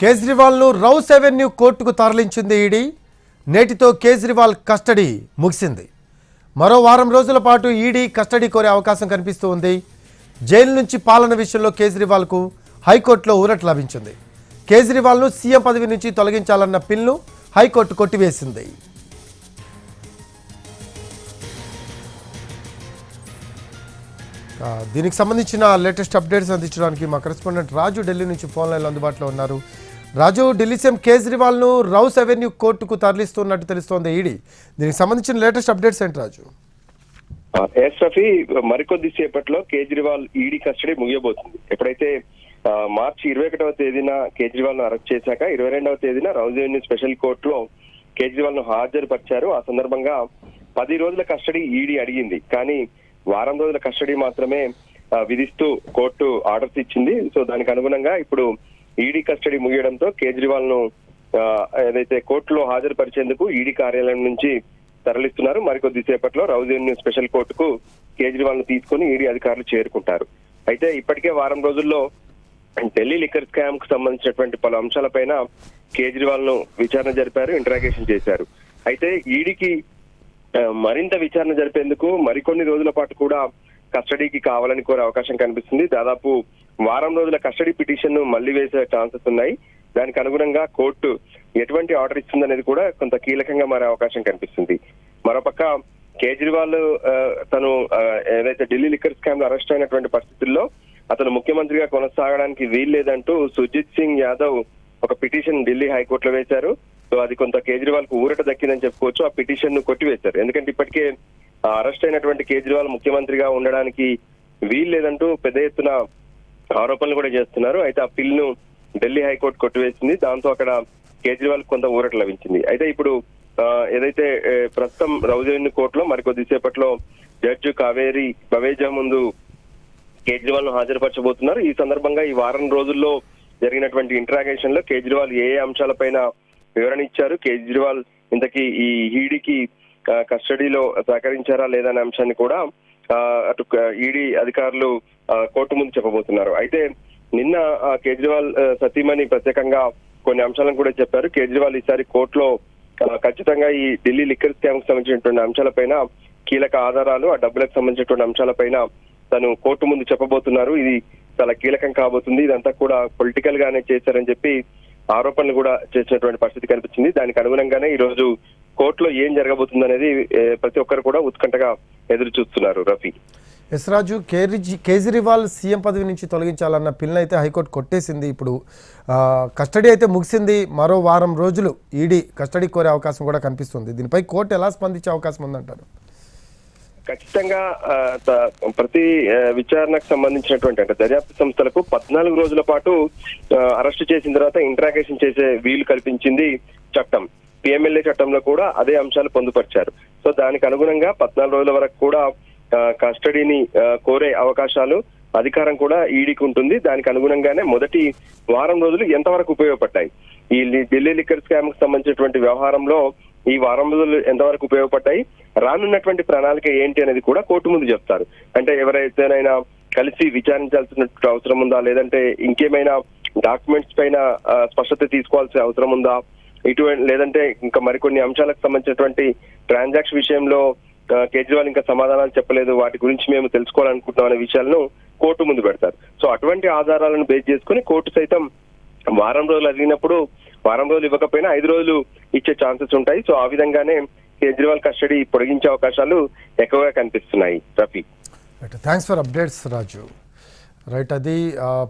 కేజ్రీవాల్ను Rouse Avenue కోర్టుకు తరలించింది ED. నేటితో కేజ్రీవాల్ కస్టడీ ముగిసింది. మరో వారం రోజుల పాటు ఈడీ కస్టడీ కోరే అవకాశం కనిపిస్తూ ఉంది. జైలు నుంచి పాలన విషయంలో కేజ్రీవాల్కు హైకోర్టులో ఊరట లభించింది. కేజ్రీవాల్ను సీఎం పదవి నుంచి తొలగించాలన్న పిల్ను హైకోర్టు కొట్టివేసింది. దీనికి సంబంధించిన లేటెస్ట్ అప్డేట్స్ అందించడానికి మా కరెస్పాండెంట్ రాజు ఢిల్లీ నుంచి ఫోన్ లైన్లో అందుబాటులో ఉన్నారు. రాజు ఢిల్లీ సీఎం కేజ్రీవాల్ను రౌస్ అవెన్యూ కోర్టుకు తరలిస్తున్నట్టు తెలుస్తోంది ఈడీ. దీనికి సంబంధించిన లేటెస్ట్ అప్డేట్స్ ఏంటి రాజు? ఎస్ఎఫ్ఈ రఫీ మరికొద్ది సేపట్లో కేజ్రీవాల్ ఈడీ కస్టడీ ముగియబోతుంది. ఎప్పుడైతే మార్చి ఇరవై ఒకటవ తేదీన కేజ్రీవాల్ను అరెస్ట్ చేశాక ఇరవై రెండవ తేదీన రౌజేన్యూ స్పెషల్ కోర్టులో కేజ్రీవాల్ను హాజరుపరిచారు. ఆ సందర్భంగా పది రోజుల కస్టడీ ఈడీ అడిగింది. కానీ వారం రోజుల కస్టడీ మాత్రమే విధిస్తూ కోర్టు ఆర్డర్స్ ఇచ్చింది. సో దానికి అనుగుణంగా ఇప్పుడు ఈడీ కస్టడీ ముగియడంతో కేజ్రీవాల్ను ఏదైతే కోర్టులో హాజరుపరిచేందుకు ఈడీ కార్యాలయం నుంచి తరలిస్తున్నారు మరికొద్ది సేపట్లో రౌజెన్యూ స్పెషల్ కోర్టుకు కేజ్రీవాల్ను తీసుకుని ఈడీ అధికారులు చేరుకుంటారు. అయితే ఇప్పటికే వారం రోజుల్లో ఢిల్లీ లిక్కర్ స్కామ్కు సంబంధించినటువంటి పలు అంశాలపైన కేజ్రీవాల్ను విచారణ జరిపారు ఇంటరాగేషన్ చేశారు. అయితే ఈడీకి మరింత విచారణ జరిపేందుకు మరికొన్ని రోజుల పాటు కూడా కస్టడీకి కావాలని కోరే అవకాశం కనిపిస్తుంది. దాదాపు వారం రోజుల కస్టడీ పిటిషన్ను మళ్ళీ వేసే ఛాన్సెస్ ఉన్నాయి. దానికి అనుగుణంగా కోర్టు ఎటువంటి ఆర్డర్ ఇస్తుందనేది కూడా కొంత కీలకంగా మారే అవకాశం కనిపిస్తుంది. మరోపక్క కేజ్రీవాల్ తను ఏదైతే ఢిల్లీ లిక్కర్ స్కామ్లో అరెస్ట్ అయినటువంటి పరిస్థితుల్లో అతను ముఖ్యమంత్రిగా కొనసాగడానికి వీల్లేదంటూ సుజిత్ సింగ్ యాదవ్ ఒక పిటిషన్ ఢిల్లీ హైకోర్టులో వేశారు. సో అది కొంత కేజ్రీవాల్కు ఊరట దక్కిందని చెప్పుకోవచ్చు. ఆ పిటిషన్ను కొట్టివేశారు. ఎందుకంటే ఇప్పటికే అరెస్ట్ అయినటువంటి కేజ్రీవాల్ ముఖ్యమంత్రిగా ఉండడానికి వీల్లేదంటూ పెద్ద ఎత్తున ఆరోపణలు కూడా చేస్తున్నారు. అయితే ఆ పిల్ను ఢిల్లీ హైకోర్టు కొట్టివేసింది. దాంతో అక్కడ కేజ్రీవాల్ కొంత ఊరట లభించింది. అయితే ఇప్పుడు ఏదైతే ప్రస్తుతం రౌజెన్యూ కోర్టులో మరికొద్దిసేపట్లో జడ్జి కావేరి బవేజా ముందు కేజ్రీవాల్ను హాజరుపరచబోతున్నారు. ఈ సందర్భంగా ఈ వారం రోజుల్లో జరిగినటువంటి ఇంటరాగేషన్లో కేజ్రీవాల్ ఏ అంశాలపైన వివరణ ఇచ్చారు? కేజ్రీవాల్ ఇంతకీ ఈ ఈడీకి కస్టడీలో సహకరించారా లేదనే అంశాన్ని కూడా అటు ఈడీ అధికారులు ఆ, కోర్టు ముందు చెప్పబోతున్నారు. అయితే నిన్న ఆ, కేజ్రీవాల్ సతీమణి ప్రత్యేకంగా కొన్ని అంశాలను కూడా చెప్పారు. కేజ్రీవాల్ ఈసారి కోర్టులో ఖచ్చితంగా ఈ ఢిల్లీ లిక్కర్ స్కామ్కు సంబంధించినటువంటి అంశాలపైన కీలక ఆధారాలు ఆ డబ్బులకు సంబంధించినటువంటి అంశాలపైన తను కోర్టు ముందు చెప్పబోతున్నారు. ఇది చాలా కీలకం కాబోతుంది. ఇదంతా కూడా పొలిటికల్ గానే చేశారని చెప్పి ఆరోపణలు కూడా చేసినటువంటి పరిస్థితి కనిపించింది. దానికి అనుగుణంగానే ఈ రోజు కోర్టులో ఏం జరగబోతుంది అనేది ప్రతి ఒక్కరు కూడా ఉత్కంఠగా ఎదురు చూస్తున్నారు రఫీ. ఎస్ రాజు కేజ్రీ కేజ్రీవాల్ సీఎం పదవి నుంచి తొలగించాలన్న పిల్లని అయితే హైకోర్టు కొట్టేసింది. ఇప్పుడు కస్టడీ అయితే ముగిసింది. మరో వారం రోజులు ఈడీ కస్టడీ కోరే అవకాశం కూడా కనిపిస్తుంది. దీనిపై కోర్టు ఎలా స్పందించే అవకాశం ఉందంటారు? ఖచ్చితంగా ప్రతి విచారణకు సంబంధించినటువంటి అంటే దర్యాప్తు సంస్థలకు పద్నాలుగు రోజుల పాటు అరెస్టు చేసిన తర్వాత ఇంట్రాగేషన్ చేసే వీలు కల్పించింది చట్టం. పిఎంఎల్ఏ చట్టంలో కూడా అదే అంశాలు పొందుపరిచారు. సో దానికి అనుగుణంగా పద్నాలుగు రోజుల వరకు కూడా కస్టడీని కోరే అవకాశాలు అధికారం కూడా ఈడీకి ఉంటుంది. దానికి అనుగుణంగానే మొదటి వారం రోజులు ఎంతవరకు ఉపయోగపడ్డాయి? ఈ ఢిల్లీ లిక్కర్ స్కామ్కు సంబంధించినటువంటి వ్యవహారంలో ఈ వారం రోజులు ఎంతవరకు ఉపయోగపడ్డాయి? రానున్నటువంటి ప్రణాళిక ఏంటి అనేది కూడా కోర్టు ముందు చెప్తారు. అంటే ఎవరైతేనైనా కలిసి విచారించాల్సిన అవసరం ఉందా? లేదంటే ఇంకేమైనా డాక్యుమెంట్స్ పైన స్పష్టత తీసుకోవాల్సిన అవసరం ఉందా? ఇటువంటి లేదంటే ఇంకా మరికొన్ని అంశాలకు సంబంధించినటువంటి ట్రాన్సాక్షన్ విషయంలో కేజ్రీవాల్ ఇంకా సమాధానాలు చెప్పలేదు. వాటి గురించి మేము తెలుసుకోవాలనుకుంటున్నాం అనే విషయాలను కోర్టు ముందు పెడతారు. సో అటువంటి ఆధారాలను బేస్ చేసుకుని కోర్టు సైతం వారం రోజులు అడిగినప్పుడు వారం రోజులు ఇవ్వకపోయినా ఐదు రోజులు ఇచ్చే ఛాన్సెస్ ఉంటాయి. సో ఆ విధంగానే కేజ్రీవాల్ కస్టడీ పొడిగించే అవకాశాలు ఎక్కువగా కనిపిస్తున్నాయి. Rafi. Thanks for updates Raju right అది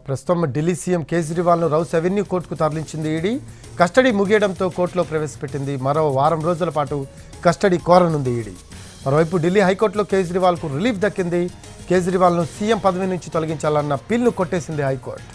ప్రస్తుతం ఢిల్లీ సీఎం కేజ్రీవాల్ను రౌస్ అవెన్యూ కోర్టుకు తరలించింది ఈడీ. కస్టడీ ముగియడంతో కోర్టులో ప్రవేశపెట్టింది. మరో వారం రోజుల పాటు కస్టడీ కోరనుంది ఈడీ. మరోవైపు ఢిల్లీ హైకోర్టులో కేజ్రీవాల్కు రిలీఫ్ దక్కింది. కేజ్రీవాల్ను సీఎం పదవి నుంచి తొలగించాలన్న పిల్ను కొట్టేసింది హైకోర్టు.